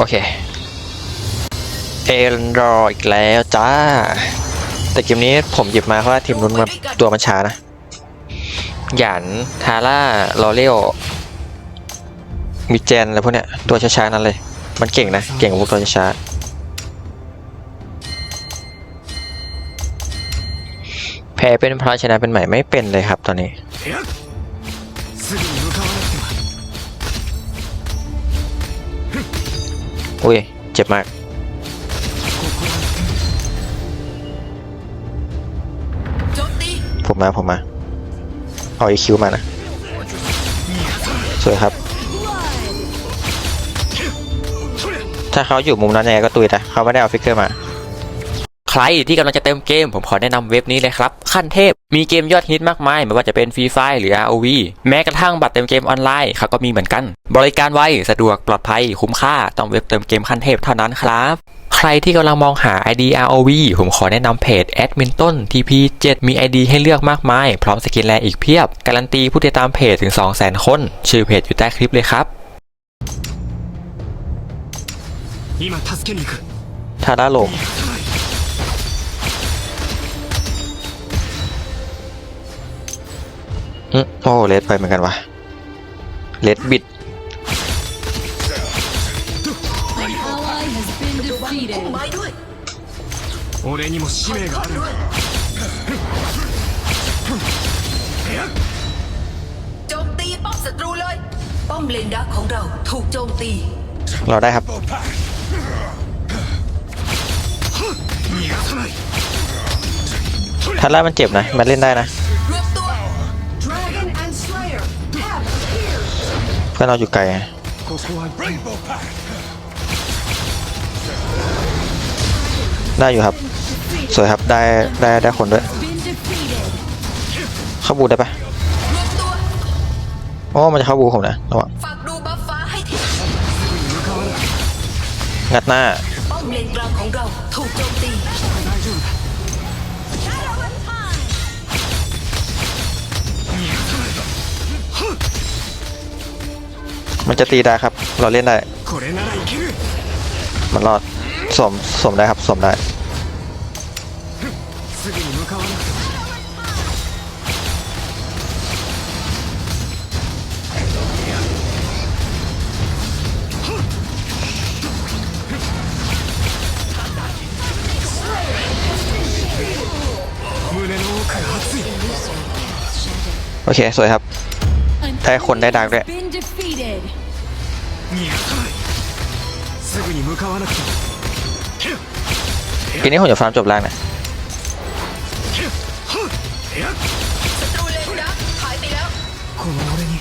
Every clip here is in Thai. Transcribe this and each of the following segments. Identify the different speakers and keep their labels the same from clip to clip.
Speaker 1: โอเคเอลรออีกแล้วจ้า แต่เกมนี้ผมหยิบมาเพราะว่าทีมนู้นมาตัวมันช้านะ หยัน ทาร่าลอเรโอมีเจนอะไรพวกเนี้ย ตัวช้าๆ นั่นเลย มันเก่งนะ เก่งกว่าพวกตัวช้าแพ้เป็นเพราะชนะเป็นใหม่ไม่เป็นเลยครับตอนนี้ อุ้ย เจ็บมาก ผมมา ผมมา เอาไอคิวมานะ สวยครับ ถ้าเขาอยู่มุมนั้นยังไงก็ตุยแต่เขาไม่ได้เอาฟิกเกอร์มา ใครที่กำลังจะเติมเกม ผมขอแนะนำเว็บนี้เลยครับ ขั้นเทพ มีเกมยอดฮิตมากมาย ไม่ว่าจะเป็นฟรีไฟหรือ ROV แม้กระทั่งบัตรเติมเกมออนไลน์เขาก็มีเหมือนกัน บริการไวสะดวกปลอดภัยคุ้มค่าต้องเว็บเติมเกมขั้นเทพเท่านั้นครับใครที่กำลังมองหา ID ROV ผมขอแนะนำเพจ admin ต้น TP7 มี ID ให้เลือกมากมาย พร้อมสกินแลอีกเพียบ การันตีผู้ติดตามเพจถึง 200,000 คน ชื่อเพจอยู่ใต้คลิปเลยครับทาราลง โอ้เลดไปเหมือนกันวะเลดบิด
Speaker 2: An ally has been
Speaker 3: พุ่ม
Speaker 2: defeated.
Speaker 3: ไม้ด้วย
Speaker 4: 俺にも使命がある
Speaker 3: ด้วยโจมตีป้อมศัตรูเลย ป้อมเลนดักของเราถูกโจมตี
Speaker 1: เราได้ครับ
Speaker 4: 逃がさない
Speaker 1: ทันล่ามันเจ็บนะ มันเล่นได้นะ พื่อนเราอยู่ไกลได้อยู่ครับ สวยครับได้ได้ได้คนด้วยเข้าบูได้ปะอ๋อมันจะเข้าบูผมนะระวังงัดหน้า
Speaker 3: มันจะ
Speaker 1: ตีได้ครับ เราเล่นได้ มันรอดสมสมได้ครับสมได้โอเค สวยครับ ได้คนได้ดักด้วย
Speaker 4: わなくては
Speaker 1: ปีนี้ผมจะฟาร์มจบล่างนะ
Speaker 3: ศัตรูเลนดักหายไปแล้ว
Speaker 4: この俺に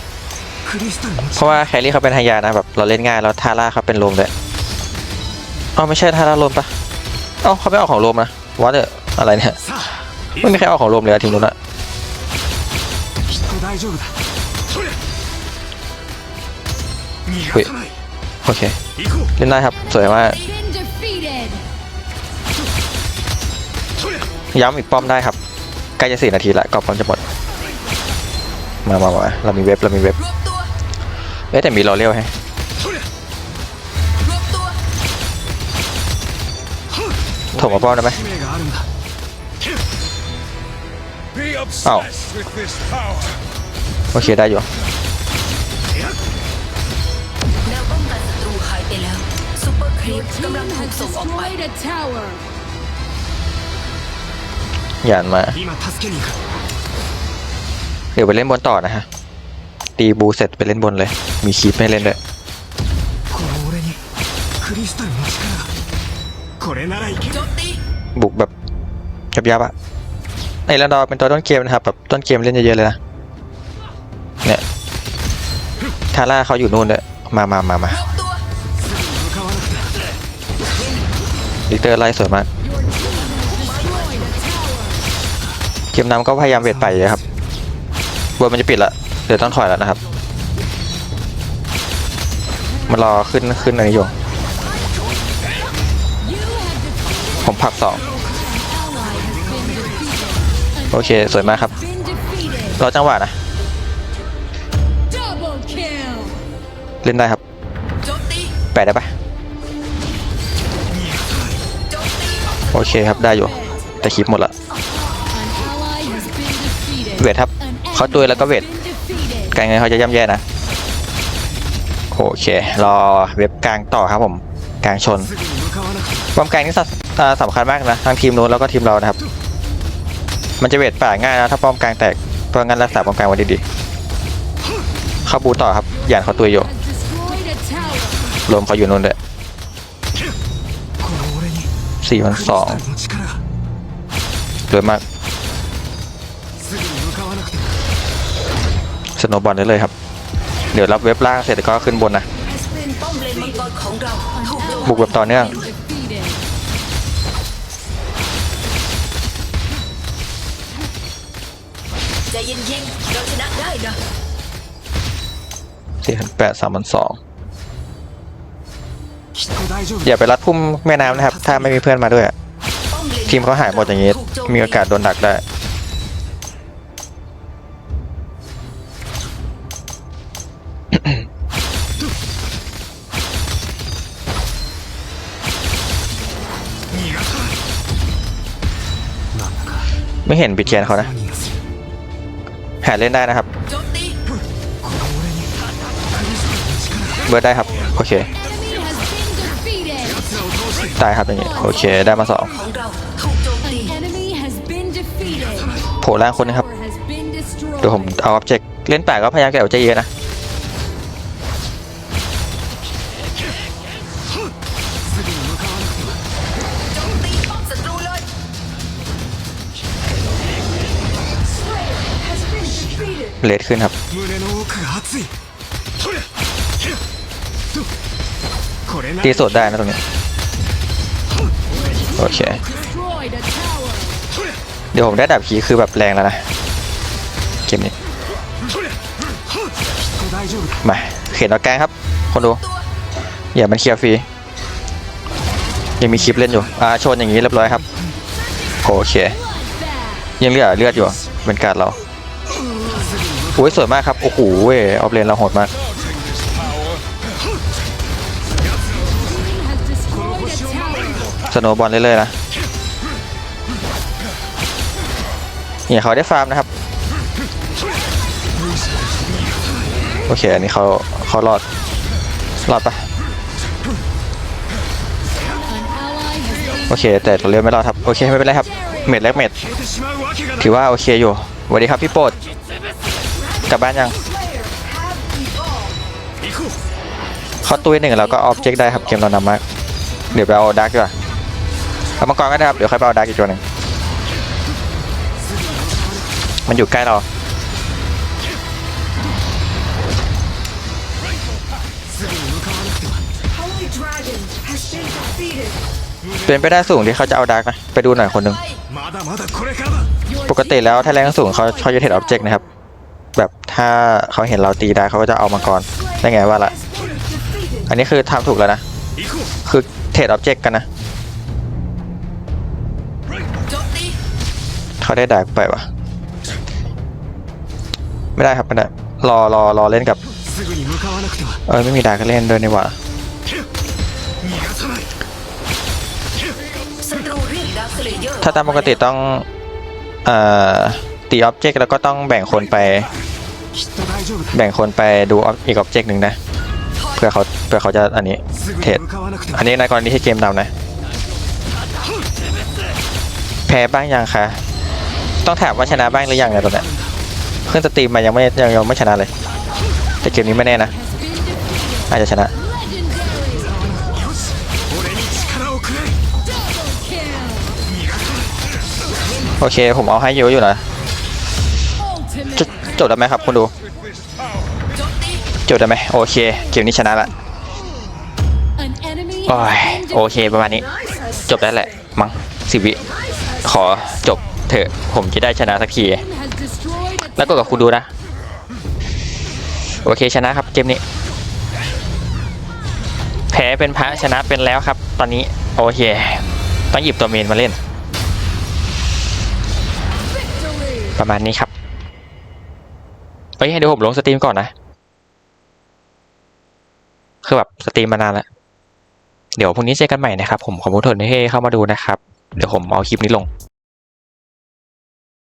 Speaker 4: クリスタルの
Speaker 1: เพราะว่าแครี่เขาเป็นไฮยานะแบบเราเล่นง่ายแล้วทาร่าเขาเป็นโลมด้วยอ๋อไม่ใช่ทาร่าโลมปะเอ้าเขาไม่เอาของโลมนะวัดเอออะไรเนี่ย
Speaker 4: さあ
Speaker 1: ไม่มีใครเอาของโลมเลยอะทีมนู้นอะ
Speaker 4: きっと大丈夫だそれ逃がさない
Speaker 1: โอเคเล่นได้ครับ สวยมากย้ำอีกป้อมได้ครับ ใกล้จะสี่นาทีละกรอบป้อมจะหมด มามามาเรามีเว็บเรามีเว็บเอ๊ะแต่มีรอเรียวให้ถมมาป้อมได้ไหม
Speaker 5: เอ้า
Speaker 1: โอเคได้อยู่
Speaker 3: ยัา
Speaker 1: นมาเดี๋ยวไปเล่นบนต่อนะฮะ ตีบูเสร็จไปเล่นบนเลย มีคีปให้เล่นด้วยบุกแบบแบบยับอะไอระนดอเป็นตัวต้นเกมนะครับแบบต้นเกมเล่นเยอะๆเลยนะเนี่ยทาร่าเขาอยู่นู่นเลยมามามามา ลิกเตอร์ไล่สวยมาก
Speaker 2: Your team has destroyed a tower.
Speaker 1: เกมน้ำก็พยายามเวทไปอยู่ครับบนมันจะปิดละเดี๋ยวต้องถอยแล้วนะครับ มันรอขึ้นขึ้นอันนี้อยู่
Speaker 2: You have defeated
Speaker 1: ผมผลักสอง
Speaker 2: an ally has been defeated.
Speaker 1: โอเค สวยมากครับ
Speaker 2: Been defeated.
Speaker 1: รอจังหวะนะ
Speaker 2: Double kill.
Speaker 1: เล่นได้ครับ
Speaker 3: โจมตี
Speaker 1: แปะได้ปะ โอเคครับได้อยู่ แต่คลิปหมดละเวทครับเขาตุยแล้วก็เวท
Speaker 2: ไก
Speaker 1: ลเงินเขาจะย่ำแย่นะโอเค รอเว็บกลางต่อครับผมกลางชน
Speaker 4: ค
Speaker 1: วามกลางนี่สำคัญมากนะทั้งทีมโน้นแล้วก็ทีมเรานะครับ มันจะเวทป่าง่ายนะถ้าป้อมกลางแตกเพราะงั้นรักษาป้อมกลางไว้ดีๆเข้าบูต่อครับหยานเขาตัวอยู่วมเขาอยู่นู่นเลย สี่พันสองรวยมากสโนบอลได้เลยครับ เดี๋ยวรับเว็บล่างเสร็จก็ขึ้นบนนะ บุกแบบต่อเนื่อง
Speaker 3: ใจ็ด
Speaker 1: สี่พันแปดสามพันสอง อย่าไปรัดพุ่มแม่น้ำนะครับ ถ้าไม่มีเพื่อนมาด้วย ทีมเขาหายหมดอย่าง
Speaker 3: นี้
Speaker 1: มีโอกาสโดนดักได้ไม่เห็นปิดเกียนเขานะ หาเล่นได้นะครับ เบิร์ดได้ครับ โอเค ได้ครับอย่างเงี้ยโอเคได้มาสอง
Speaker 3: โผ
Speaker 1: ล่แรงคนนะครับเดี๋ยวผมเอาอัพเจกเล่นแปลก็พยายามแก้ะใจเย็นนะ
Speaker 3: เล
Speaker 1: ดขึ้นครับตีสดได้นะตรงนี้ โอเค เดี๋ยวผมได้ดับขีคือแบบแรงแล้วนะ เกมนี้ มา เขียนเอาแกงครับ คนดูอย่ามันเคลียร์ฟรี ยังมีคลิปเล่นอยู่ อ่าชนอย่างนี้เรียบร้อยครับ โอเค ยังเหลือเลือดอยู่เป็นการเราโอ้ยสวยมากครับ โอ้โหเว้ยออฟเลนเราโหดมาก สโนบอลเรื่อยๆนะเนี่ยเขาได้ฟาร์มนะครับ โอเค อันนี้เขาเขารอดรอดปะโอเค แต่เราเลี้ยวไม่รอดครับ โอเคไม่เป็นไรครับ เม็ดแรกเม็ดถือว่าโอเคอยู่สวัสดีครับพี่โปดกลับบ้านยังเขาตุยหนึ่งเราก็ออฟเจกได้ครับเกมเรานำมาเดี๋ยวไปเอาดักดีกว่า เอามังกรก็ได้ครับ เดี๋ยวค่อยไปเอาดาร์กอีกตัวหนึ่งมันอยู่ใกล้เรา เป็นไปได้สูงที่เขาจะเอาดาร์กนะไปดูหน่อยคนหนึ่งปกติแล้วถ้าแรงสูงเขาเขาจะเห็นออบเจกต์นะครับ แบบถ้าเขาเห็นเราตีดาร์กเขาก็จะเอามังกรได้ไงว่าละอันนี้คือทำถูกแล้วนะ คือเทรดออบเจกต์กันนะ เขาได้ด่ากไปวะไม่ได้ครับไม่ได้รอรอรอเล่นกับเออไม่มีด่ากเล่นด้วยนี่หว่าถ้าตามปกติต้องเอ่อตีอ็อบเจกต์แล้วก็ต้องแบ่งคนไป แบ่งคนไปดูอ,อีกอ็อบเจกต์หนึ่งนะเพื่อเขาเพื่อเขาจะอันนี้เทรดอันนี้ในกรณีที่เกมดำนะ แพ้บ้างยังคะ ต้องถามว่าชนะบ้างหรือยังเงยตอนนี้เพื่อนสตรีมมายังไม่ยังยังไม่ชนะเลย แต่เกมนี้ไม่แน่นะอาจจะชนะโอเค ผมเอาให้เยอะอยู่นะจจบแล้วไหมครับคุณดู
Speaker 3: จบแล้
Speaker 1: วไหมโอเค เกมนี้ชนะละโอ้ยโอเคประมาณนี้ จบได้แหละ มั้งสิบวิ ขอจบ เถอะ ผมจะได้ชนะสักที แล้วก็กับคุณดูนะ โอเคชนะครับเกมนี้ แพ้เป็นพระชนะเป็นแล้วครับ ตอนนี้ โอเค ต้องหยิบตัวเมนมาเล่น ประมาณนี้ครับเฮ้ยเดี๋ยวผมลงสตรีมก่อนนะ คือแบบสตรีมมานานแล้วเดี๋ยวพรุ่งนี้เจอกันใหม่นะครับ ผมขอบคุณทุกคนที่เข้ามาดูนะครับ เดี๋ยวผมเอาคลิปนี้ลง